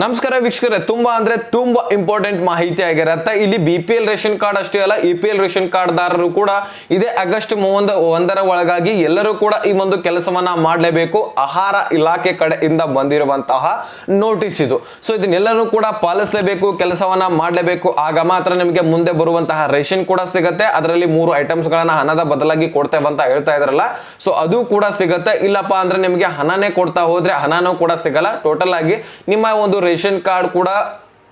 ನಮಸ್ಕಾರ ವೀಕ್ಷಕರೇ, ತುಂಬಾ ಅಂದ್ರೆ ತುಂಬಾ ಇಂಪಾರ್ಟೆಂಟ್ ಮಾಹಿತಿ ಆಗಿರತ್ತೆ. ಇಲ್ಲಿ B P L ration card ಅಷ್ಟೇ ಅಲ್ಲ A P L ration card ದಾರರು ಕೂಡ ಇದೇ ಆಗಸ್ಟ್ ಮೂವೊಂದು ಒಂದರ ಒಳಗಾಗಿ ಎಲ್ಲರೂ ಕೂಡ ಈ ಒಂದು ಕೆಲಸವನ್ನ ಮಾಡಲೇಬೇಕು. ಆಹಾರ ಇಲಾಖೆ ಕಡೆಯಿಂದ ಬಂದಿರುವಂತಹ ನೋಟಿಸ್ ಇದು. ಸೊ ಇದನ್ನೆಲ್ಲರೂ ಕೂಡ ಪಾಲಿಸಲೇಬೇಕು, ಕೆಲಸವನ್ನ ಮಾಡಲೇಬೇಕು. ಆಗ ಮಾತ್ರ ನಿಮಗೆ ಮುಂದೆ ಬರುವಂತಹ ರೇಷನ್ ಕೂಡ ಸಿಗತ್ತೆ. ಅದರಲ್ಲಿ ಮೂರು ಐಟಮ್ಸ್ ಗಳನ್ನ ಹಣದ ಬದಲಾಗಿ ಕೊಡ್ತೇವೆ ಅಂತ ಹೇಳ್ತಾ ಇದ್ರಲ್ಲ. ಸೊ ಅದು ಕೂಡ ಸಿಗತ್ತೆ. ಇಲ್ಲಪ್ಪ ಅಂದ್ರೆ ನಿಮಗೆ ಹಣನೇ ಕೊಡ್ತಾ ಹೋದ್ರೆ ಹಣನೂ ಕೂಡ ಸಿಗಲ್ಲ. ಟೋಟಲ್ ಆಗಿ ನಿಮ್ಮ ಒಂದು ರೇಷನ್ ಕಾರ್ಡ್ ಕೂಡ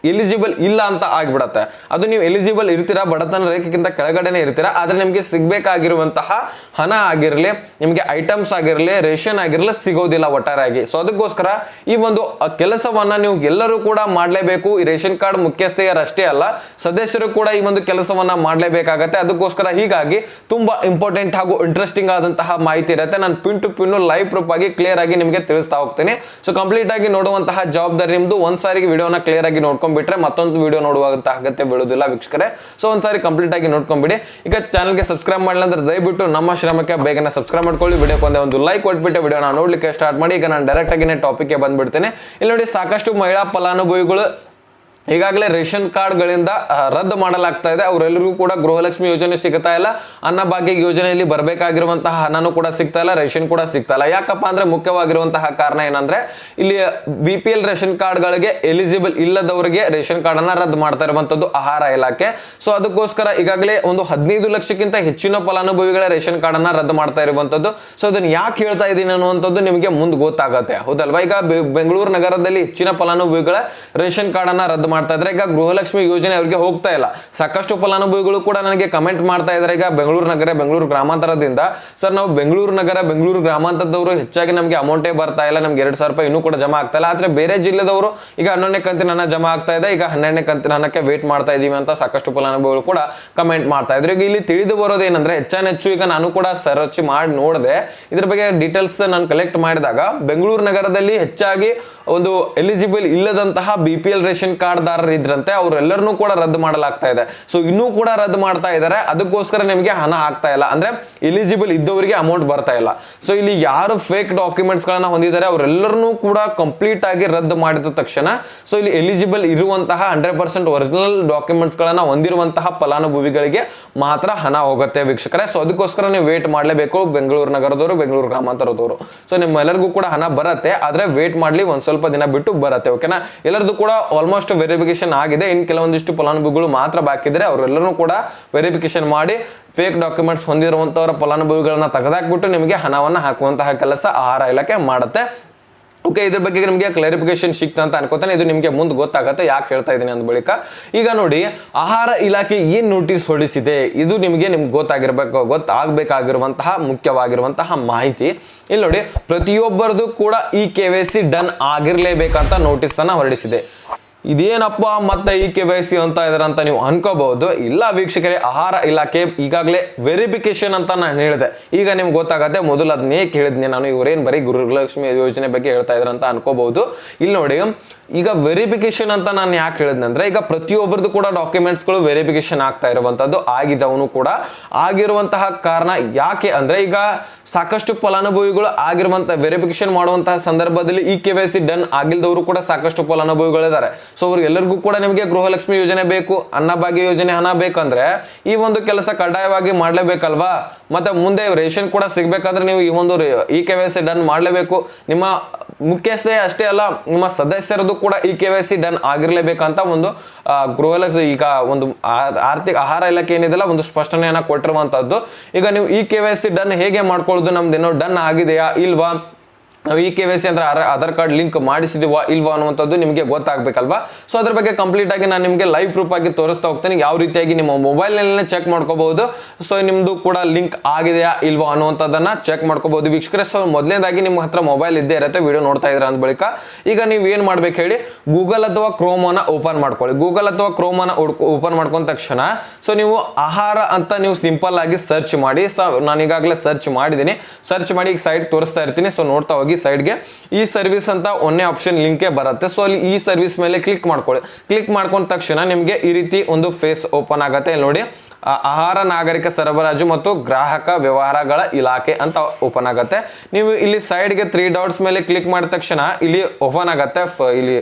ಎಲಿಜಿಬಲ್ ಇಲ್ಲ ಅಂತ ಆಗ್ಬಿಡತ್ತೆ. ಅದು ನೀವು ಎಲಿಜಿಬಲ್ ಇರ್ತೀರಾ, ಬಡತನ ರೇಖೆಗಿಂತ ಕೆಳಗಡೆನೆ ಇರ್ತೀರಾ, ಆದ್ರೆ ನಿಮಗೆ ಸಿಗ್ಬೇಕಾಗಿರುವಂತಹ ಹಣ ಆಗಿರಲಿ, ನಿಮಗೆ ಐಟಮ್ಸ್ ಆಗಿರಲಿ ರೇಷನ್ ಆಗಿರಲಿ ಸಿಗೋದಿಲ್ಲ ಒಟ್ಟಾರೆಯಾಗಿ. ಸೊ ಅದಕ್ಕೋಸ್ಕರ ಈ ಒಂದು ಕೆಲಸವನ್ನ ನೀವು ಎಲ್ಲರೂ ಕೂಡ ಮಾಡಲೇಬೇಕು. ಈ ರೇಷನ್ ಕಾರ್ಡ್ ಮುಖ್ಯಸ್ಥೆಯರಷ್ಟೇ ಅಲ್ಲ, ಸದಸ್ಯರು ಕೂಡ ಈ ಒಂದು ಕೆಲಸವನ್ನ ಮಾಡಲೇಬೇಕಾಗತ್ತೆ. ಅದಕ್ಕೋಸ್ಕರ ಹೀಗಾಗಿ ತುಂಬಾ ಇಂಪಾರ್ಟೆಂಟ್ ಹಾಗೂ ಇಂಟ್ರೆಸ್ಟಿಂಗ್ ಆದಂತಹ ಮಾಹಿತಿ ಇರುತ್ತೆ. ನಾನು pin to pin live proof ಆಗಿ ಕ್ಲಿಯರ್ ಆಗಿ ನಿಮಗೆ ತಿಳಿಸ್ತಾ ಹೋಗ್ತೀನಿ. ಸೊ ಕಂಪ್ಲೀಟ್ ಆಗಿ ನೋಡುವಂತಹ ಜವಾಬ್ದಾರಿ ನಿಮ್ದು. ಒಂದ್ ಸಾರಿಗೆ ವಿಡಿಯೋನ ಕ್ಲಿಯರ್ ಆಗಿ ನೋಡ್ಕೊಂಡ್ಬಿಟ್ರೆ ಮತ್ತೊಂದು ವಿಡಿಯೋ ನೋಡುವಂತ ಅಗತ್ಯ ಬೀಳುದಿಲ್ಲ ವೀಕ್ಷಕರೇ. ಸೊ ಒಂದ್ಸಾರಿ ಕಂಪ್ಲೀಟ್ ಆಗಿ ನೋಡ್ಕೊಂಡ್ಬಿಡಿ. ಈಗ ಚಾನಲ್ಗೆ ಸಬ್ಸ್ಕ್ರೈಬ್ ಮಾಡಲಿಲ್ಲ ಅಂದ್ರೆ ದಯವಿಟ್ಟು ನಮ್ಮ ಶ್ರಮಕ್ಕೆ ಬೇಗನೆ ಸಬ್ಸ್ಕ್ರೈಬ್ ಮಾಡ್ಕೊಳ್ಳಿ. ವಿಡಿಯೋಕ್ಕೆ ಒಂದೇ ಒಂದು ಲೈಕ್ ಕೊಟ್ಬಿಟ್ಟು ವಿಡಿಯೋನ ನೋಡ್ಲಿಕ್ಕೆ ಸ್ಟಾರ್ಟ್ ಮಾಡಿ. ಈಗ ನಾನು ಡೈರೆಕ್ಟ್ ಆಗಿ ಟಾಪಿಕ್ಗೆ ಬಂದ್ಬಿಡ್ತೇನೆ. ಇಲ್ಲಿ ನೋಡಿ ಸಾಕಷ್ಟು ಮಹಿಳಾ ಫಲಾನುಭವಿಗಳು ಈಗಾಗಲೇ ರೇಷನ್ ಕಾರ್ಡ್ಗಳಿಂದ ರದ್ದು ಮಾಡಲಾಗ್ತಾ ಇದೆ. ಅವರೆಲ್ಲರಿಗೂ ಕೂಡ ಗೃಹಲಕ್ಷ್ಮಿ ಯೋಜನೆ ಸಿಗ್ತಾ ಇಲ್ಲ. ಅನ್ನಭಾಗ್ಯ ಯೋಜನೆಯಲ್ಲಿ ಬರಬೇಕಾಗಿರುವಂತಹ ಹಣನೂ ಕೂಡ ಸಿಗ್ತಾ ಇಲ್ಲ, ರೇಷನ್ ಕೂಡ ಸಿಗ್ತಾ ಇಲ್ಲ. ಯಾಕಪ್ಪ ಅಂದ್ರೆ ಮುಖ್ಯವಾಗಿರುವಂತಹ ಕಾರಣ ಏನಂದ್ರೆ, ಇಲ್ಲಿ ಬಿ ಪಿ ಎಲ್ ರೇಷನ್ ಕಾರ್ಡ್ಗಳಿಗೆ ಎಲಿಜಿಬಲ್ ಇಲ್ಲದವರಿಗೆ ರೇಷನ್ ಕಾರ್ಡ್ ಅನ್ನ ರದ್ದು ಮಾಡ್ತಾ ಇರುವಂತದ್ದು ಆಹಾರ ಇಲಾಖೆ. ಸೊ ಅದಕ್ಕೋಸ್ಕರ ಈಗಾಗಲೇ ಒಂದು ಹದಿನೈದು ಲಕ್ಷಕ್ಕಿಂತ ಹೆಚ್ಚಿನ ಫಲಾನುಭವಿಗಳ ರೇಷನ್ ಕಾರ್ಡ್ ಅನ್ನ ರದ್ದು ಮಾಡ್ತಾ ಇರುವಂತದ್ದು. ಸೊ ಅದನ್ನ ಯಾಕೆ ಹೇಳ್ತಾ ಇದ್ದೀನಿ ಅನ್ನುವಂಥದ್ದು ನಿಮಗೆ ಮುಂದೆ ಗೊತ್ತಾಗತ್ತೆ. ಹೌದಲ್ವಾ? ಈಗ ಬೆಂಗಳೂರು ನಗರದಲ್ಲಿ ಹೆಚ್ಚಿನ ಫಲಾನುಭವಿಗಳ ರೇಷನ್ ಕಾರ್ಡ್ ಅನ್ನ ರದ್ದು ಮಾಡ್ತಾ ಇದ್ರೆ ಈಗ ಗೃಹಲಕ್ಷ್ಮಿ ಯೋಜನೆ ಅವರಿಗೆ ಹೋಗ್ತಾ ಇಲ್ಲ. ಸಾಕಷ್ಟು ಫಲಾನುಭವಿಗಳು ಕೂಡ ನನಗೆ ಕಮೆಂಟ್ ಮಾಡ್ತಾ ಇದ್ದಾರೆ. ಈಗ ಬೆಂಗಳೂರು ನಗರ, ಬೆಂಗಳೂರು ಗ್ರಾಮಾಂತರದಿಂದ. ಸರ್, ನಾವು ಬೆಂಗಳೂರು ನಗರ, ಬೆಂಗಳೂರು ಗ್ರಾಮಾಂತರದವರು ಹೆಚ್ಚಾಗಿ ನಮಗೆ ಅಮೌಂಟೇ ಬರ್ತಾ ಇಲ್ಲ. ನಮ್ಗೆ ಎರಡು ಸಾವಿರ ರೂಪಾಯಿ ಇನ್ನೂ ಕೂಡ ಜಮಾ ಆಗ್ತಾ ಇಲ್ಲ. ಆದ್ರೆ ಬೇರೆ ಜಿಲ್ಲೆದವರು ಈಗ ಹನ್ನೊಂದನೇ ಕಂತಿನ ಹಣ ಜಮಾ ಆಗ್ತಾ ಇದೆ. ಈಗ ಹನ್ನೆರಡನೇ ಕಂತಿನ ಹಣಕ್ಕೆ ವೇಟ್ ಮಾಡ್ತಾ ಇದೀವಿ ಅಂತ ಸಾಕಷ್ಟು ಫಲಾನುಭವಿಗಳು ಕೂಡ ಕಮೆಂಟ್ ಮಾಡ್ತಾ ಇದ್ರು. ಈಗ ಇಲ್ಲಿ ತಿಳಿದು ಬರೋದೇನಂದ್ರೆ ಹೆಚ್ಚಾನೆಚ್ಚು ಈಗ ನಾನು ಕೂಡ ಸರ್ಚ್ ಮಾಡಿ ನೋಡಿದೆ. ಇದ್ರ ಬಗ್ಗೆ ಡೀಟೇಲ್ಸ್ ನಾನು ಕಲೆಕ್ಟ್ ಮಾಡಿದಾಗ, ಬೆಂಗಳೂರು ನಗರದಲ್ಲಿ ಹೆಚ್ಚಾಗಿ ಒಂದು ಎಲಿಜಿಬಲ್ ಇಲ್ಲದಂತಹ ಬಿ ರೇಷನ್ ಕಾರ್ಡ್ ದಾರರು ಇದ್ರಂತೆ ಅವರೆಲ್ಲರನ್ನೂ ಕೂಡ ರದ್ದು ಮಾಡಲಾಗ್ತಾ ಇದೆ. ಸೊ ಇನ್ನೂ ಕೂಡ ರದ್ದು ಮಾಡ್ತಾ ಇದ್ದಾರೆ. ಅದಕ್ಕೋಸ್ಕರ ನಿಮಗೆ ಹಣ ಆಗ್ತಾ ಇಲ್ಲ. ಅಂದ್ರೆ ಎಲಿಜಿಬಲ್ ಇದ್ದವರಿಗೆ ಅಮೌಂಟ್ ಬರ್ತಾ ಇಲ್ಲ. ಸೊ ಇಲ್ಲಿ ಯಾರು ಫೇಕ್ ಡಾಕ್ಯುಮೆಂಟ್ಸ್ ಗಳನ್ನ ಹೊಂದಿದ್ದಾರೆ ಅವರೆಲ್ಲರನ್ನೂ ಕೂಡ ಕಂಪ್ಲೀಟ್ ಆಗಿ ರದ್ದು ಮಾಡಿದ ತಕ್ಷಣ ಸೊ ಇಲ್ಲಿ ಎಲಿಜಿಬಲ್ ಇರುವಂತಹ ಹಂಡ್ರೆಡ್ ಪರ್ಸೆಂಟ್ ಒರಿಜಿನಲ್ ಡಾಕ್ಯುಮೆಂಟ್ಸ್ ಗಳನ್ನ ಹೊಂದಿರುವಂತಹ ಫಲಾನುಭವಿಗಳಿಗೆ ಮಾತ್ರ ಹಣ ಹೋಗುತ್ತೆ ವೀಕ್ಷಕರೇ. ಸೊ ಅದಕ್ಕೋಸ್ಕರ ನೀವು ವೇಟ್ ಮಾಡಲೇಬೇಕು ಬೆಂಗಳೂರು ನಗರದವರು, ಬೆಂಗಳೂರು ಗ್ರಾಮಾಂತರದವರು. ಸೊ ನಿಮ್ಮೆಲ್ಲರಿಗೂ ಕೂಡ ಹಣ ಬರುತ್ತೆ. ಆದ್ರೆ ವೇಟ್ ಮಾಡ್ಲಿ ಒಂದ್ ಸ್ವಲ್ಪ ದಿನ ಬಿಟ್ಟು ಬರುತ್ತೆ ಓಕೆನಾ ಎಲ್ಲರದು ಕೂಡ ಆಲ್ಮೋಸ್ಟ್ ವೆರಿಫಿಕೇಶನ್ ಆಗಿದೆ. ಇನ್ ಕೆಲವೊಂದಿಷ್ಟು ಫಲಾನುಭವಿಗಳು ಮಾತ್ರ ಬಾಕಿ ಇದ್ರೆ ಅವರೆಲ್ಲರೂ ಕೂಡ ವೆರಿಫಿಕೇಶನ್ ಮಾಡಿ ಫೇಕ್ ಡಾಕ್ಯುಮೆಂಟ್ಸ್ ಹೊಂದಿರುವಂತವರ ಫಲಾನುಭವಿಗಳನ್ನ ತೆಗೆದಾಕ್ಬಿಟ್ಟು ನಿಮಗೆ ಹಣವನ್ನ ಹಾಕುವಂತಹ ಕೆಲಸ ಆಹಾರ ಇಲಾಖೆ ಮಾಡುತ್ತೆ. ಓಕೆ ಇದ್ರ ಬಗ್ಗೆ ನಿಮಗೆ ಕ್ಲಾರಿಫಿಕೇಶನ್ ಸಿಕ್ತಾ ಅಂತ ಅನ್ಕೋತಾನೆ. ಇದು ನಿಮಗೆ ಮುಂದೆ ಗೊತ್ತಾಗತ್ತೆ. ಯಾಕೆ ಹೇಳ್ತಾ ಇದ್ದೀನಿ ಅಂದ ಬಳಿಕ. ಈಗ ನೋಡಿ, ಆಹಾರ ಇಲಾಖೆ ಏನು ನೋಟಿಸ್ ಹೊರಡಿಸಿದೆ? ಇದು ನಿಮಗೆ ನಿಮ್ಗೆ ಗೊತ್ತಾಗಿರ್ಬೇಕು, ಗೊತ್ತಾಗಬೇಕಾಗಿರುವಂತಹ ಮುಖ್ಯವಾಗಿರುವಂತಹ ಮಾಹಿತಿ. ಇಲ್ಲಿ ನೋಡಿ, ಪ್ರತಿಯೊಬ್ಬರದು ಕೂಡ ಈ ಕೆ ವೈ ಸಿ ಡನ್ ಆಗಿರಲೇಬೇಕಂತ ನೋಟಿಸ್ ಅನ್ನ ಹೊರಡಿಸಿದೆ. ಇದೇನಪ್ಪ ಮತ್ತೆ ವೈ ಸಿ ಅಂತ ಅಂತ ನೀವು ಅನ್ಕೋಬಹುದು. ಇಲ್ಲ ವೀಕ್ಷಕರೇ, ಆಹಾರ ಇಲಾಖೆ ಈಗಾಗಲೇ ವೆರಿಫಿಕೇಶನ್ ಅಂತ ನಾನು ಹೇಳಿದೆ. ಈಗ ನಿಮ್ಗೆ ಗೊತ್ತಾಗತ್ತೆ ಮೊದಲು ಅದನ್ನೇ ಕೇಳಿದ್ನಿ ನಾನು, ಇವರೇನು ಬರೀ ಗುರುಲಕ್ಷ್ಮಿ ಯೋಜನೆ ಬಗ್ಗೆ ಹೇಳ್ತಾ ಇದ್ರ ಅಂತ ಅನ್ಕೋಬಹುದು. ಇಲ್ಲಿ ನೋಡಿ, ಈಗ ವೆರಿಫಿಕೇಶನ್ ಅಂತ ನಾನು ಯಾಕೆ ಹೇಳಿದ್ನಂದ್ರೆ ಈಗ ಪ್ರತಿಯೊಬ್ಬರದು ಕೂಡ ಡಾಕ್ಯುಮೆಂಟ್ಸ್ಗಳು ವೆರಿಫಿಕೇಶನ್ ಆಗ್ತಾ ಇರುವಂತದ್ದು ಆಗಿದವನು ಕೂಡ ಆಗಿರುವಂತಹ ಕಾರಣ ಯಾಕೆ ಅಂದ್ರೆ, ಈಗ ಸಾಕಷ್ಟು ಫಲಾನುಭವಿಗಳು ಆಗಿರುವಂತಹ ವೆರಿಫಿಕೇಶನ್ ಮಾಡುವಂತಹ ಸಂದರ್ಭದಲ್ಲಿ ಈ ಕೆ ವೈ ಸಿ ಡನ್ ಆಗಿಲ್ದವರು ಕೂಡ ಸಾಕಷ್ಟು ಫಲಾನುಭವಿಗಳಿದ್ದಾರೆ. ಸೊ ಅವ್ರು ಎಲ್ಲರಿಗೂ ಕೂಡ ನಿಮಗೆ ಗೃಹಲಕ್ಷ್ಮಿ ಯೋಜನೆ ಬೇಕು, ಅನ್ನಭಾಗ್ಯ ಯೋಜನೆ ಹಣ ಬೇಕಂದ್ರೆ ಈ ಒಂದು ಕೆಲಸ ಕಡ್ಡಾಯವಾಗಿ ಮಾಡಲೇಬೇಕಲ್ವಾ? ಮತ್ತೆ ಮುಂದೆ ರೇಷನ್ ಕೂಡ ಸಿಗಬೇಕಂದ್ರೆ ನೀವು ಈ ಒಂದು e K Y C done ಮಾಡಲೇಬೇಕು. ನಿಮ್ಮ ಮುಖ್ಯಸ್ಥೆ ಅಷ್ಟೇ ಅಲ್ಲ, ನಿಮ್ಮ ಸದಸ್ಯರದ್ದು ಕೂಡ e K Y C done ಆಗಿರಲೇಬೇಕಂತ ಒಂದು ಗೃಹಲಕ್ಷ್ಮಿ, ಈಗ ಒಂದು ಆರ್ಥಿಕ ಆಹಾರ ಇಲಾಖೆ ಏನಿದೆಲ್ಲ ಒಂದು ಸ್ಪಷ್ಟನೆಯನ್ನು ಕೊಟ್ಟಿರುವಂಥದ್ದು ಈಗ ನೀವು e K Y C done ಹೇಗೆ ಮಾಡ್ಕೊಳ್ಳೋದು? ನಮ್ದೇನೋ ಡನ್ ಆಗಿದೆಯಾ? ಇಲ್ವಾ? ನಾವು ಇ ಕೆ ವೈ ಸಿ ಅಂದ್ರೆ ಆಧಾರ್ ಕಾರ್ಡ್ ಲಿಂಕ್ ಮಾಡಿಸಿದೀವಾ ಇಲ್ವಾ ಅನ್ನುವಂಥದ್ದು ನಿಮಗೆ ಗೊತ್ತಾಗಬೇಕಲ್ವಾ? ಸೊ ಅದ್ರ ಬಗ್ಗೆ ಕಂಪ್ಲೀಟ್ ಆಗಿ ನಾನು ನಿಮಗೆ ಲೈವ್ ಪ್ರೂಫ್ ಆಗಿ ತೋರಿಸ್ತಾ ಹೋಗ್ತೇನೆ. ಯಾವ ರೀತಿಯಾಗಿ ನಿಮ್ಮ ಮೊಬೈಲ್ನಲ್ಲೇ ಚೆಕ್ ಮಾಡ್ಕೋಬಹುದು. ಸೊ ನಿಮ್ಮದು ಕೂಡ ಲಿಂಕ್ ಆಗಿದೆಯಾ, ಇಲ್ವಾ ಅನ್ನುವಂಥದ್ದನ್ನ ಚೆಕ್ ಮಾಡ್ಕೋಬಹುದು. ವೀಕ್ಷಕರೇ ಸೊ ಮೊದಲನೇದಾಗಿ ನಿಮ್ಮ ಹತ್ರ ಮೊಬೈಲ್ ಇದ್ದೇ ಇರುತ್ತೆ ವಿಡಿಯೋ ನೋಡ್ತಾ ಇದ್ರ ಅಂದ ಬಳಿಕ. ಈಗ ನೀವು ಏನು ಮಾಡ್ಬೇಕು ಹೇಳಿ ಗೂಗಲ್ ಅಥವಾ ಕ್ರೋಮ್ ಅನ್ನ ಓಪನ್ ಮಾಡ್ಕೊಳ್ಳಿ. ಗೂಗಲ್ ಅಥವಾ ಕ್ರೋಮ್ ಅನ್ನ ಓಪನ್ ಮಾಡ್ಕೊಂಡ ತಕ್ಷಣ ಸೊ ನೀವು ಆಹಾರ ಅಂತ ನೀವು ಸಿಂಪಲ್ ಆಗಿ ಸರ್ಚ್ ಮಾಡಿ. ನಾನು ಈಗಾಗಲೇ ಸರ್ಚ್ ಮಾಡಿದ್ದೀನಿ. ಸರ್ಚ್ ಮಾಡಿ ಈಗ ಸೈಟ್ ತೋರಿಸ್ತಾ ಇರ್ತೀನಿ. ಸೊ ನೋಡ್ತಾ ಸೈಡ್ಗೆ ಈ ಸರ್ವಿಸ್ ಅಂತ ಒಂದೇ ಆಪ್ಷನ್ ಲಿಂಕೆ ಬರುತ್ತೆ. ಸೊ ಅಲ್ಲಿ ಈ ಸರ್ವಿಸ್ ಮೇಲೆ ಕ್ಲಿಕ್ ಮಾಡ್ಕೊಳ್ಳಿ. ಕ್ಲಿಕ್ ಮಾಡ್ಕೊಂಡ ತಕ್ಷಣ ನಿಮಗೆ ಈ ರೀತಿ ಒಂದು ಫೇಸ್ ಓಪನ್ ಆಗುತ್ತೆ. ನೋಡಿ ಆಹಾರ, ನಾಗರಿಕ ಸರಬರಾಜು ಮತ್ತು ಗ್ರಾಹಕ ವ್ಯವಹಾರಗಳ ಇಲಾಖೆ ಅಂತ ಓಪನ್ ಆಗುತ್ತೆ. ನೀವು ಇಲ್ಲಿ ಸೈಡ್ಗೆ ತ್ರೀ ಡಾಟ್ಸ್ ಮೇಲೆ ಕ್ಲಿಕ್ ಮಾಡಿದ ತಕ್ಷಣ ಇಲ್ಲಿ ಓಪನ್ ಆಗುತ್ತೆ. ಇಲ್ಲಿ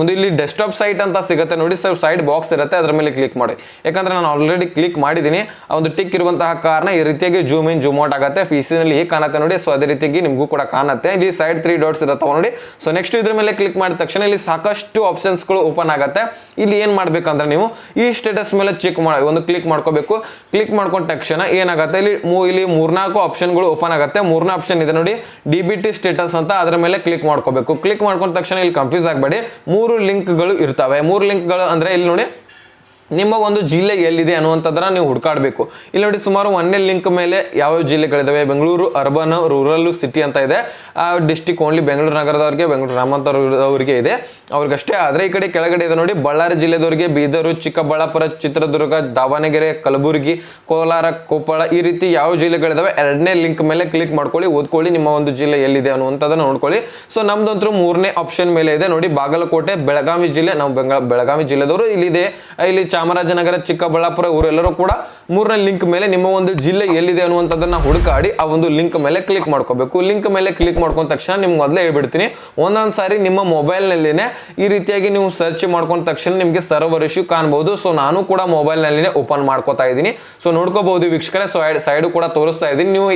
ಒಂದು ಇಲ್ಲಿ ಡೆಸ್ಕ್ಟಾಪ್ ಸೈಟ್ ಅಂತ ಸಿಗುತ್ತೆ. ನೋಡಿ ಸರ್ ಸೈಡ್ ಬಾಕ್ಸ್ ಇರುತ್ತೆ. ಅದರ ಮೇಲೆ ಕ್ಲಿಕ್ ಮಾಡಿ. ಯಾಕಂದ್ರೆ ನಾನು ಆಲ್ರೆಡಿ ಕ್ಲಿಕ್ ಮಾಡಿದ್ದೀನಿ ಆ ಒಂದು ಟಿಕ್ ಇರುವಂತಹ ಕಾರಣ ಈ ರೀತಿಯಾಗಿ ಜೂಮ್ ಇನ್ ಜೂಮ್ ಔಟ್ ಆಗುತ್ತೆ. ನಲ್ಲಿ ಹೇಗೆ ಕಾಣುತ್ತೆ ನೋಡಿ. ಸೊ ಅದೇ ರೀತಿಯಾಗಿ ನಿಮಗೂ ಕೂಡ ಕಾಣುತ್ತೆ. ಇಲ್ಲಿ ಸೈಡ್ ತ್ರೀ ಡಾಟ್ಸ್ ಇರುತ್ತೆ ನೋಡಿ. ಸೊ ನೆಕ್ಸ್ಟ್ ಇದ್ರ ಮೇಲೆ ಕ್ಲಿಕ್ ಮಾಡಿದ ತಕ್ಷಣ ಇಲ್ಲಿ ಸಾಕಷ್ಟು ಆಪ್ಷನ್ಸ್ಗಳು ಓಪನ್ ಆಗುತ್ತೆ. ಇಲ್ಲಿ ಏನು ಮಾಡಬೇಕಂದ್ರೆ ನೀವು ಈ ಸ್ಟೇಟಸ್ ಮೇಲೆ ಚೆಕ್ ಮಾಡಿ ಒಂದು ಕ್ಲಿಕ್ ಮಾಡ್ಕೋಬೇಕು. ಕ್ಲಿಕ್ ಮಾಡ್ಕೊಂಡ ತಕ್ಷಣ ಏನಾಗುತ್ತೆ? ಇಲ್ಲಿ ಮೂ, ಇಲ್ಲಿ ಮೂರ್ನಾಲ್ಕು ಆಪ್ಷನ್ಗಳು ಓಪನ್ ಆಗುತ್ತೆ. ಮೂರನೇ ಆಪ್ಷನ್ ಇದೆ ನೋಡಿ. ಡಿ ಸ್ಟೇಟಸ್ ಅಂತ ಅದರ ಮೇಲೆ ಕ್ಲಿಕ್ ಮಾಡ್ಕೋಬೇಕು. ಕ್ಲಿಕ್ ಮಾಡ್ಕೊಂಡ ತಕ್ಷಣ ಇಲ್ಲಿ ಕನ್ಫ್ಯೂಸ್ ಆಗಬೇಡಿ. ಮೂರು ಲಿಂಕ್ಗಳು ಇರ್ತವೆ. ಮೂರು ಲಿಂಕ್ಗಳು ಅಂದ್ರೆ ಇಲ್ಲಿ ನೋಡಿ ನಿಮ್ಮ ಒಂದು ಜಿಲ್ಲೆ ಎಲ್ಲಿದೆ ಅನ್ನುವಂಥದ್ದನ್ನ ನೀವು ಹುಡುಕಾಡಬೇಕು. ಇಲ್ಲಿ ನೋಡಿ ಸುಮಾರು ಒಂದೇ ಲಿಂಕ್ ಮೇಲೆ ಯಾವ ಜಿಲ್ಲೆಗಳಿದ್ದಾವೆ ಬೆಂಗಳೂರು, ಅರ್ಬನ್, ರೂರಲ್ ಸಿಟಿ ಅಂತ ಇದೆ. ಆ ಡಿಸ್ಟಿಕ್ ಓನ್ಲಿ ಬೆಂಗಳೂರು ನಗರದವ್ರಿಗೆ, ಬೆಂಗಳೂರು ಗ್ರಾಮಾಂತರದವರಿಗೆ ಇದೆ. ಅವ್ರಿಗಷ್ಟೇ ಆದರೆ ಈ ಕಡೆ ಕೆಳಗಡೆ ಇದೆ ನೋಡಿ, ಬಳ್ಳಾರಿ ಜಿಲ್ಲೆದವರಿಗೆ ಬೀದರು, ಚಿಕ್ಕಬಳ್ಳಾಪುರ, ಚಿತ್ರದುರ್ಗ, ದಾವಣಗೆರೆ, ಕಲಬುರಗಿ, ಕೋಲಾರ, ಕೊಪ್ಪಳ ಈ ರೀತಿ ಯಾವ ಜಿಲ್ಲೆಗಳಿದಾವೆ? ಎರಡನೇ ಲಿಂಕ್ ಮೇಲೆ ಕ್ಲಿಕ್ ಮಾಡ್ಕೊಳ್ಳಿ, ಓದ್ಕೊಳ್ಳಿ ನಿಮ್ಮ ಒಂದು ಜಿಲ್ಲೆ ಎಲ್ಲಿದೆ ಅನ್ನುವಂಥದ್ದನ್ನು ನೋಡ್ಕೊಳ್ಳಿ. ಸೊ ನಮ್ದಂತೂ ಮೂರನೇ ಆಪ್ಷನ್ ಮೇಲೆ ಇದೆ ನೋಡಿ, ಬಾಗಲಕೋಟೆ, ಬೆಳಗಾವಿ ಜಿಲ್ಲೆ. ನಾವು ಬೆಂಗ, ಬೆಳಗಾವಿ ಜಿಲ್ಲೆದವರು ಇಲ್ಲಿದೆ. ಇಲ್ಲಿ ಚಾಮರಾಜನಗರ, ಚಿಕ್ಕಬಳ್ಳಾಪುರ ಇವರೆಲ್ಲರೂ ಕೂಡ ಮೂರನೇ ಲಿಂಕ್ ಮೇಲೆ ನಿಮ್ಮ ಒಂದು ಜಿಲ್ಲೆ ಎಲ್ಲಿದೆ ಅನ್ನುವಂಥದ್ದನ್ನ ಹುಡುಕಾಡಿ ಆ ಒಂದು ಲಿಂಕ್ ಮೇಲೆ ಕ್ಲಿಕ್ ಮಾಡ್ಕೋಬೇಕು. ಲಿಂಕ್ ಮೇಲೆ ಕ್ಲಿಕ್ ಮಾಡ್ಕೊಂಡ ತಕ್ಷಣ ನಿಮ್ಗೆ ಮೊದಲೇ ಹೇಳ್ಬಿಡ್ತೀನಿ. ಒಂದೊಂದು ಸಾರಿ ನಿಮ್ಮ ಮೊಬೈಲ್ನಲ್ಲಿನೇ ಈ ರೀತಿಯಾಗಿ ನೀವು ಸರ್ಚ್ ಮಾಡ್ಕೊಂಡ ತಕ್ಷಣ ನಿಮಗೆ ಸರ್ವರ್ ಇಶ್ಯೂ ಕಾಣ್ಬೋದು. ಸೊ, ನಾನು ಕೂಡ ಮೊಬೈಲ್ನಲ್ಲಿನೇ ಓಪನ್ ಮಾಡ್ಕೋತಾ ಇದ್ದೀನಿ. ಸೊ ನೋಡ್ಕೋಬಹುದು ವೀಕ್ಷಕರ. ಸೊ ಸೈಡು ಕೂಡ ತೋರಿಸ್ತಾ ಇದ್ದೀನಿ. ನೀವು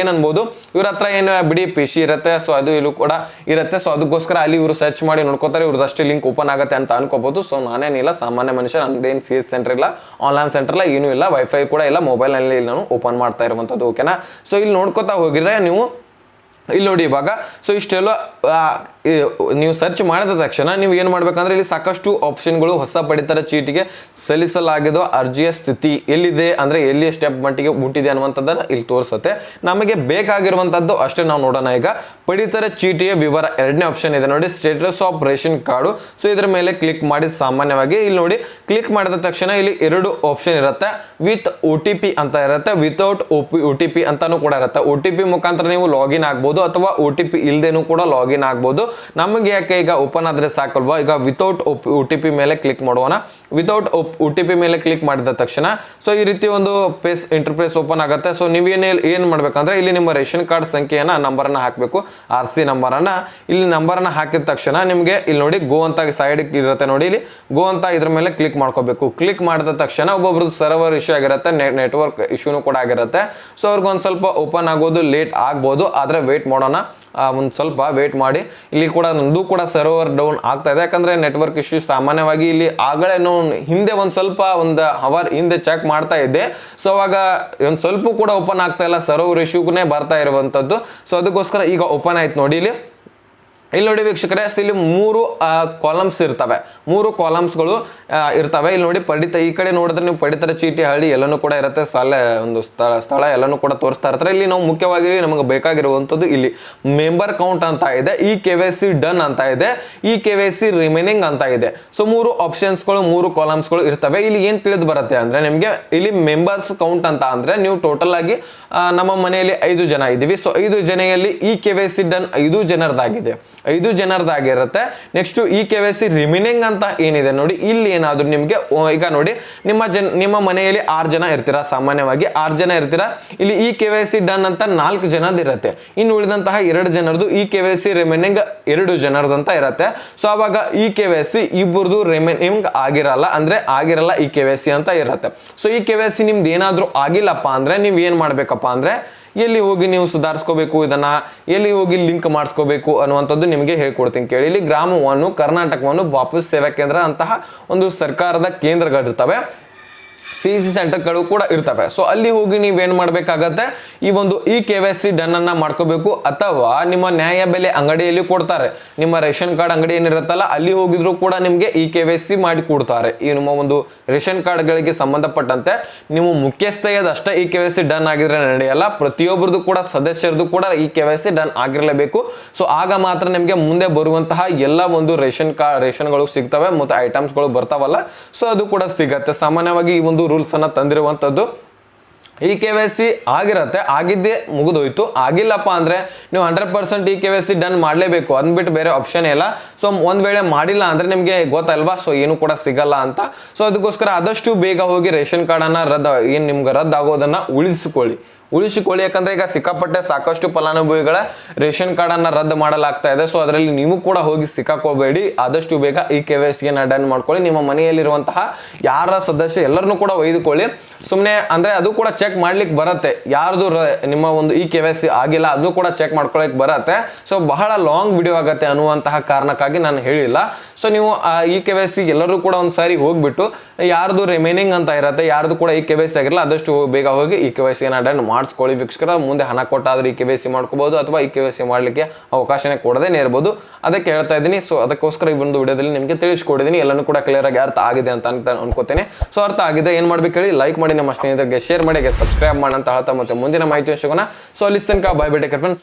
ಏನು ಅನ್ಬೋದು ಇವ್ರ ಹತ್ರ ಏನು ಬಿಡಿ ಪಿ ಸಿ ಇರುತ್ತೆ, ಸೊ, ಅದು ಇಲ್ಲೂ ಕೂಡ ಇರುತ್ತೆ. ಸೊ, ಅದಕ್ಕೋಸ್ಕರ ಅಲ್ಲಿ ಇವರು ಸರ್ಚ್ ಮಾಡಿ ನೋಡ್ಕೋತಾರೆ. ಇವ್ರದಷ್ಟೇ ಲಿಂಕ್ ಓಪನ್ ಆಗುತ್ತೆ ಅಂತ ಅನ್ಕೋಬಹುದು ಸೊ, ನಾನೇನಿಲ್ಲ. ಸಾಮಾನ್ಯ ಮನುಷ್ಯ, ನಂದೇನು ಸಿ ಎಸ್ ಸೆಂಟರ್ ಇಲ್ಲ ಆನ್ಲೈನ್ ಸೆಂಟರ್ ಇಲ್ಲ, ಏನೂ ಇಲ್ಲ ವೈಫೈ ಕೂಡ ಇಲ್ಲ ಮೊಬೈಲ್ನಲ್ಲಿ ನಾನು ಓಪನ್ ಮಾಡ್ತಾ ಇರುವಂಥದ್ದು ಓಕೆನಾ ಸೊ ಇಲ್ಲಿ ನೋಡ್ಕೋತಾ ಹೋಗಿದ್ರೆ ನೀವು ಇಲ್ಲಿ ನೋಡಿ ಇವಾಗ. ಸೊ ಇಷ್ಟೆಲ್ಲ ನೀವು ಸರ್ಚ್ ಮಾಡಿದ ತಕ್ಷಣ ನೀವು ಏನು ಮಾಡಬೇಕಂದ್ರೆ ಇಲ್ಲಿ ಸಾಕಷ್ಟು ಆಪ್ಷನ್ಗಳು ಹೊಸ ಪಡಿತರ ಚೀಟಿಗೆ ಸಲ್ಲಿಸಲಾಗಿದೋ ಅರ್ಜಿಯ ಸ್ಥಿತಿ ಎಲ್ಲಿದೆ ಅಂದರೆ ಎಲ್ಲಿ ಸ್ಟೆಪ್ ಮಟ್ಟಿಗೆ ಮುಟ್ಟಿದೆ ಅನ್ನುವಂಥದ್ದನ್ನು ಇಲ್ಲಿ ತೋರಿಸುತ್ತೆ. ನಮಗೆ ಬೇಕಾಗಿರುವಂಥದ್ದು ಅಷ್ಟೇ ನಾವು ನೋಡೋಣ ಈಗ. ಪಡಿತರ ಚೀಟಿಯ ವಿವರ ಎರಡನೇ ಆಪ್ಷನ್ ಇದೆ ನೋಡಿ status of ration card so ಇದರ ಮೇಲೆ ಕ್ಲಿಕ್ ಮಾಡಿ ಸಾಮಾನ್ಯವಾಗಿ. ಇಲ್ಲಿ ನೋಡಿ ಕ್ಲಿಕ್ ಮಾಡಿದ ತಕ್ಷಣ ಇಲ್ಲಿ ಎರಡು ಆಪ್ಷನ್ ಇರುತ್ತೆ. ವಿತ್ ಒ ಅಂತ ಇರುತ್ತೆ. ವಿತೌಟ್ ಒ ಪಿ ಅಂತಾನು ಕೂಡ ಇರುತ್ತೆ. ಒ ಟಿ ಪಿ ಮುಖಾಂತರ ನೀವು ಲಾಗಿನ್ ಆಗ್ಬೋದು. ಅಥವಾ ಒ ಟಿ ಪಿ ಇಲ್ಲದೇನು ಕೂಡ ಲಾಗಿನ್ ಆಗ್ಬೋದು. ನಮಗೆ ಯಾಕೆ ಈಗ ಓಪನ್ ಆದ್ರೆ ಸಾಕಲ್ವಾ? ಈಗ ವಿತೌಟ್ ಒ ಟಿ ಪಿ ಮೇಲೆ ಕ್ಲಿಕ್ ಮಾಡೋಣ. ವಿತೌಟ್ ಒ ಟಿ ಪಿ ಮೇಲೆ ಕ್ಲಿಕ್ ಮಾಡಿದ ತಕ್ಷಣ ಸೊ ಈ ರೀತಿ ಒಂದು ಪೇಸ್ ಇಂಟರ್ಫೇಸ್ ಓಪನ್ ಆಗುತ್ತೆ. ಸೊ ನೀವೇನು ಏನು ಮಾಡ್ಬೇಕಂದ್ರೆ ಇಲ್ಲಿ ನಿಮ್ಮ ರೇಷನ್ ಕಾರ್ಡ್ ಸಂಖ್ಯೆಯನ್ನು ನಂಬರನ್ನ ಹಾಕಬೇಕು. ಆರ್ ಸಿ ನಂಬರನ್ನು ಇಲ್ಲಿ ನಂಬರನ್ನ ಹಾಕಿದ ತಕ್ಷಣ ನಿಮಗೆ ಇಲ್ಲಿ ನೋಡಿ ಗೋ ಅಂತ ಸೈಡ್ ಇರುತ್ತೆ ನೋಡಿ ಇಲ್ಲಿ. ಗೋ ಅಂತ ಇದ್ರ ಮೇಲೆ ಕ್ಲಿಕ್ ಮಾಡ್ಕೋಬೇಕು. ಕ್ಲಿಕ್ ಮಾಡಿದ ತಕ್ಷಣ ಒಬ್ಬೊಬ್ರದ್ದು ಸರ್ವರ್ ಇಶ್ಯೂ ಆಗಿರುತ್ತೆ ನೆಟ್ವರ್ಕ್ ಇಶ್ಯೂನು ಕೂಡ ಆಗಿರುತ್ತೆ. ಸೊ ಅವ್ರಿಗೆ ಒಂದು ಸ್ವಲ್ಪ ಓಪನ್ ಆಗೋದು ಲೇಟ್ ಆಗ್ಬೋದು. ಆದರೆ ವೇಟ್ ಮಾಡೋಣ. ಒಂದು ಸ್ವಲ್ಪ ವೇಟ್ ಮಾಡಿ. ಇಲ್ಲಿ ಕೂಡ ನಂದು ಕೂಡ ಸರ್ವರ್ ಡೌನ್ ಆಗ್ತಾ ಇದೆ. ಯಾಕಂದ್ರೆ ನೆಟ್ವರ್ಕ್ ಇಶ್ಯೂ ಸಾಮಾನ್ಯವಾಗಿ ಇಲ್ಲಿ ಆಗಲೇ ಹಿಂದೆ ಒಂದು ಸ್ವಲ್ಪ ಒಂದು ಅವರ್ ಹಿಂದೆ ಚೆಕ್ ಮಾಡ್ತಾ ಇದ್ದೆ. ಸೊ ಅವಾಗ ಒಂದು ಸ್ವಲ್ಪ ಕೂಡ ಓಪನ್ ಆಗ್ತಾ ಇಲ್ಲ. ಸರ್ವರ್ ಇಶ್ಯೂನೇ ಬರ್ತಾ ಇರುವಂಥದ್ದು ಸೊ ಅದಕ್ಕೋಸ್ಕರ ಈಗ ಓಪನ್ ಆಯ್ತು ನೋಡಿ ಇಲ್ಲಿ. ಇಲ್ಲಿ ನೋಡಿ ವೀಕ್ಷಕರೇ ಇಲ್ಲಿ ಮೂರು ಕಾಲಮ್ಸ್ ಇರ್ತವೆ. ಮೂರು ಕಾಲಮ್ಸ್ಗಳು ಇರ್ತವೆ. ಇಲ್ಲಿ ನೋಡಿ ಪಡಿತ, ಈ ಕಡೆ ನೋಡಿದ್ರೆ ನೀವು ಪಡಿತರ ಚೀಟಿ, ಹಳ್ಳಿ ಎಲ್ಲನೂ ಕೂಡ ಇರುತ್ತೆ. ಸ್ಥಳ ಒಂದು ಸ್ಥಳ ಸ್ಥಳ ಎಲ್ಲನೂ ಕೂಡ ತೋರಿಸ್ತಾ ಇರ್ತಾರೆ. ಇಲ್ಲಿ ನಾವು ಮುಖ್ಯವಾಗಿ ನಮಗೆ ಬೇಕಾಗಿರುವಂಥದ್ದು ಇಲ್ಲಿ ಮೆಂಬರ್ ಕೌಂಟ್ ಅಂತ ಇದೆ, ಈ ಕೆ ಡನ್ ಅಂತ ಇದೆ, ಈ ಕೆ ರಿಮೈನಿಂಗ್ ಅಂತ ಇದೆ. ಸೊ ಮೂರು ಆಪ್ಷನ್ಸ್ಗಳು ಮೂರು ಕಾಲಮ್ಸ್ಗಳು ಇರ್ತವೆ. ಇಲ್ಲಿ ಏನು ತಿಳಿದು ಬರುತ್ತೆ ಅಂದರೆ, ನಿಮಗೆ ಇಲ್ಲಿ ಮೆಂಬರ್ಸ್ ಕೌಂಟ್ ಅಂತ ಅಂದರೆ, ನೀವು ಟೋಟಲ್ ಆಗಿ ನಮ್ಮ ಮನೆಯಲ್ಲಿ ಐದು ಜನ ಇದ್ದೀವಿ. ಸೊ ಐದು ಜನೆಯಲ್ಲಿ ಈ ಕೆ ವೈ ಸಿ ಡನ್ ಐದು ಜನರದಾಗಿದೆ. ಐದು ಜನರದಾಗಿರುತ್ತೆ. ನೆಕ್ಸ್ಟ್ ಈ ಕೆ ವೈ ಸಿ ರಿಮೈನಿಂಗ್ ಅಂತ ಏನಿದೆ ನೋಡಿ, ಇಲ್ಲಿ ಏನಾದರೂ ನಿಮಗೆ ಈಗ ನೋಡಿ, ನಿಮ್ಮ ಜನ, ನಿಮ್ಮ ಮನೆಯಲ್ಲಿ ಆರು ಜನ ಇರ್ತೀರಾ? ಸಾಮಾನ್ಯವಾಗಿ ಆರು ಜನ ಇರ್ತೀರಾ? ಇಲ್ಲಿ ಈ ಕೆ ವೈ ಸಿ ಡನ್ ಅಂತ ನಾಲ್ಕು ಜನದ ಇರುತ್ತೆ. ಇನ್ನು ಉಳಿದಂತಹ ಎರಡು ಜನರದು ಈ ಕೆ ವೈ ಸಿ ರಿಮೈನಿಂಗ್ ಎರಡು ಜನರದಂತ ಇರುತ್ತೆ. ಸೊ ಅವಾಗ ಈ ಕೆ ವೈ ಸಿ ಇಬ್ಬರದು ರಿಮೈನಿಂಗ್ ಆಗಿರಲ್ಲ, ಅಂದ್ರೆ ಆಗಿರಲ್ಲ ಈ ಕೆ ವೈ ಸಿ ಅಂತ ಇರುತ್ತೆ. ಸೊ ಈ ಕೆ ವೈ ಸಿ ನಿಮ್ದು ಏನಾದರೂ ಆಗಿಲ್ಲಪ್ಪ ಅಂದ್ರೆ ನೀವು ಏನು ಮಾಡಬೇಕಪ್ಪ ಅಂದ್ರೆ ಎಲ್ಲಿ ಹೋಗಿ ನೀವು ಸುಧಾರಿಸ್ಕೋಬೇಕು ಇದನ್ನ, ಎಲ್ಲಿ ಹೋಗಿ ಲಿಂಕ್ ಮಾಡಿಸ್ಕೋಬೇಕು ಅನ್ನುವಂಥದ್ದು ನಿಮಗೆ ಹೇಳ್ಕೊಡ್ತೀನಿ ಕೇಳಿ. ಇಲ್ಲಿ ಗ್ರಾಮವನ್ನು, ಕರ್ನಾಟಕವನ್ನು ವಾಪಸ್ ಸೇವಾ ಕೇಂದ್ರ ಅಂತಹ ಒಂದು ಸರ್ಕಾರದ ಕೇಂದ್ರಗಳಿರ್ತವೆ. ಸಿ ಸಿ ಸೆಂಟರ್ಗಳು ಕೂಡ ಇರ್ತವೆ. ಸೊ ಅಲ್ಲಿ ಹೋಗಿ ನೀವೇನು ಮಾಡ್ಬೇಕಾಗತ್ತೆ? ಈ ಒಂದು e K Y C done ಅನ್ನ ಮಾಡ್ಕೋಬೇಕು. ಅಥವಾ ನಿಮ್ಮ ನ್ಯಾಯ ಬೆಲೆ ಅಂಗಡಿಯಲ್ಲಿ ಕೊಡ್ತಾರೆ. ನಿಮ್ಮ ರೇಷನ್ ಕಾರ್ಡ್ ಅಂಗಡಿ ಏನಿರುತ್ತಲ್ಲ, ಅಲ್ಲಿ ಹೋಗಿದ್ರು ಕೂಡ ನಿಮಗೆ ಇ ಕೆ ವೈ ಸಿ ಮಾಡಿ ಕೊಡ್ತಾರೆ. ಈ ನಿಮ್ಮ ಒಂದು ರೇಷನ್ ಕಾರ್ಡ್ಗಳಿಗೆ ಸಂಬಂಧಪಟ್ಟಂತೆ ನೀವು ಮುಖ್ಯಸ್ಥೆಯದಷ್ಟೇ e K Y C done ಆಗಿದ್ರೆ ನಡೆಯಲ್ಲ. ಪ್ರತಿಯೊಬ್ಬರದು ಕೂಡ ಸದಸ್ಯರದು ಕೂಡ e K Y C done ಆಗಿರಲೇಬೇಕು. So ಆಗ ಮಾತ್ರ ನಿಮಗೆ ಮುಂದೆ ಬರುವಂತಹ ಎಲ್ಲ ಒಂದು ರೇಷನ್ ಕಾರ್ಡ್ ರೇಷನ್ಗಳು ಸಿಗ್ತವೆ. ಮತ್ತು ಐಟಮ್ಸ್ಗಳು ಬರ್ತಾವಲ್ಲ. ಸೊ ಅದು ಕೂಡ ಸಿಗತ್ತೆ. ಸಾಮಾನ್ಯವಾಗಿ ಈ ಒಂದು ರೂಲ್ಸ್ ತಂದಿರುವಂಥದ್ದು ಇ ಕೆ ವೈ ಸಿ ಆಗಿರತ್ತೆ. ಆಗಿದ್ದೇ ಮುಗಿದೋಯ್ತು. ಆಗಿಲ್ಲಪ್ಪ ಅಂದ್ರೆ ನೀವು hundred percent e K Y C done ಮಾಡಲೇಬೇಕು ಅಂದ್ಬಿಟ್ಟು ಬೇರೆ ಆಪ್ಷನ್ ಇಲ್ಲ. ಸೊ ಒಂದ್ ವೇಳೆ ಮಾಡಿಲ್ಲ ಅಂದ್ರೆ ನಿಮಗೆ ಗೊತ್ತಲ್ವಾ? ಸೊ ಏನು ಕೂಡ ಸಿಗಲ್ಲ ಅಂತ. ಸೊ ಅದಕ್ಕೋಸ್ಕರ ಆದಷ್ಟು ಬೇಗ ಹೋಗಿ ರೇಷನ್ ಕಾರ್ಡನ್ನು ರದ್ದು ಏನು ನಿಮ್ಗೆ ರದ್ದು ಉಳಿಸಿಕೊಳ್ಳಿ ಉಳಿಸ್ಕೊಳ್ಳಿ. ಉಳಿಸಿಕೊಳ್ಳಿ ಯಾಕಂದ್ರೆ ಈಗ ಸಿಕ್ಕಾಪಟ್ಟೆ ಸಾಕಷ್ಟು ಫಲಾನುಭವಿಗಳ ರೇಷನ್ ಕಾರ್ಡ್ ಅನ್ನ ರದ್ದು ಮಾಡಲಾಗ್ತಾ ಇದೆ. ಸೊ ಅದರಲ್ಲಿ ನೀವು ಕೂಡ ಹೋಗಿ ಸಿಕ್ಕಾಕೋಬೇಡಿ. ಆದಷ್ಟು ಬೇಗ ಈ ಕೆ ವೈ ಸಿಗೆ ಡನ್ ಮಾಡ್ಕೊಳ್ಳಿ. ನಿಮ್ಮ ಮನೆಯಲ್ಲಿರುವಂತಹ ಯಾರ ಸದಸ್ಯ ಎಲ್ಲರನ್ನೂ ಕೂಡ ಒಯ್ದುಕೊಳ್ಳಿ. ಸುಮ್ಮನೆ ಅಂದ್ರೆ ಅದು ಕೂಡ ಚೆಕ್ ಮಾಡ್ಲಿಕ್ಕೆ ಬರುತ್ತೆ. ಯಾರ್ದು ನಿಮ್ಮ ಒಂದು ಈ ಕೆ ವೈ ಆಗಿಲ್ಲ ಅದು ಕೂಡ ಚೆಕ್ ಮಾಡ್ಕೊಳಕ್ ಬರತ್ತೆ. ಸೊ ಬಹಳ ಲಾಂಗ್ ವಿಡಿಯೋ ಆಗತ್ತೆ ಅನ್ನುವಂತಹ ಕಾರಣಕ್ಕಾಗಿ ನಾನು ಹೇಳಿಲ್ಲ. ಸೊ ನೀವು ಈ ಕೆ ವೈ ಸಿ ಎಲ್ಲರೂ ಕೂಡ ಒಂದು ಸಾರಿ ಹೋಗ್ಬಿಟ್ಟು, ಯಾರ್ದು ರಿಮೈನಿಂಗ್ ಅಂತ ಇರುತ್ತೆ, ಯಾರ್ದು ಕೂಡ ಈ ಕೆ ವೈ ಸಿ ಆಗಿರಲ್ಲ, ಆದಷ್ಟು ಬೇಗ ಹೋಗಿ ಈ ಕೆ ವೈ ಸಿ ಅಟೆಂಡ್ ಮಾಡಿಸ್ಕೊಳ್ಳಿ. ವೀಕ್ಷಕರ, ಮುಂದೆ ಹಣ ಕೊಟ್ಟಾದ್ರೂ ಈ ಕೆ ವೈ ಸಿ ಮಾಡ್ಕೋಬಹುದು ಅಥವಾ ಈ ಕೆ ವೈ ಸಿ ಮಾಡಲಿಕ್ಕೆ ಅವಕಾಶನೇ ಕೊಡದೇನೆ ಇರ್ಬೋದು. ಅದಕ್ಕೆ ಹೇಳ್ತಾ ಇದ್ದೀನಿ. ಸೊ ಅದಕ್ಕೋಸ್ಕರ ಈ ಒಂದು ವಿಡಿಯೋದಲ್ಲಿ ನಿಮಗೆ ತಿಳಿಸ್ಕೊಡಿದ್ದೀನಿ. ಎಲ್ಲನೂ ಕೂಡ ಕ್ಲಿಯರ್ ಆಗಿ ಅರ್ಥ ಆಗಿದೆ ಅಂತ ಅಂತ ಅನ್ಕೋತೇನೆ. ಸೊ ಅರ್ಥ ಆಗಿದೆ, ಏನು ಮಾಡ್ಬೇಕು ಹೇಳಿ ಲೈಕ್ ಮಾಡಿ, ನಮ್ಮ ಸ್ನೇಹಿತರಿಗೆ ಶೇರ್ ಮಾಡಿ ಸಬ್ಸ್ಕ್ರೈಬ್ ಮಾಡಿ ಅಂತ ಹೇಳ್ತಾ ಮತ್ತೆ ಮುಂದಿನ ಮಾಹಿತಿ ಸಿಗೋಣ ಸೊ ಅಲ್ಲಿ ತನಕ ಬಾಯ್ ಬೇಟೆ ಫ್ರೆಂಡ್ಸ್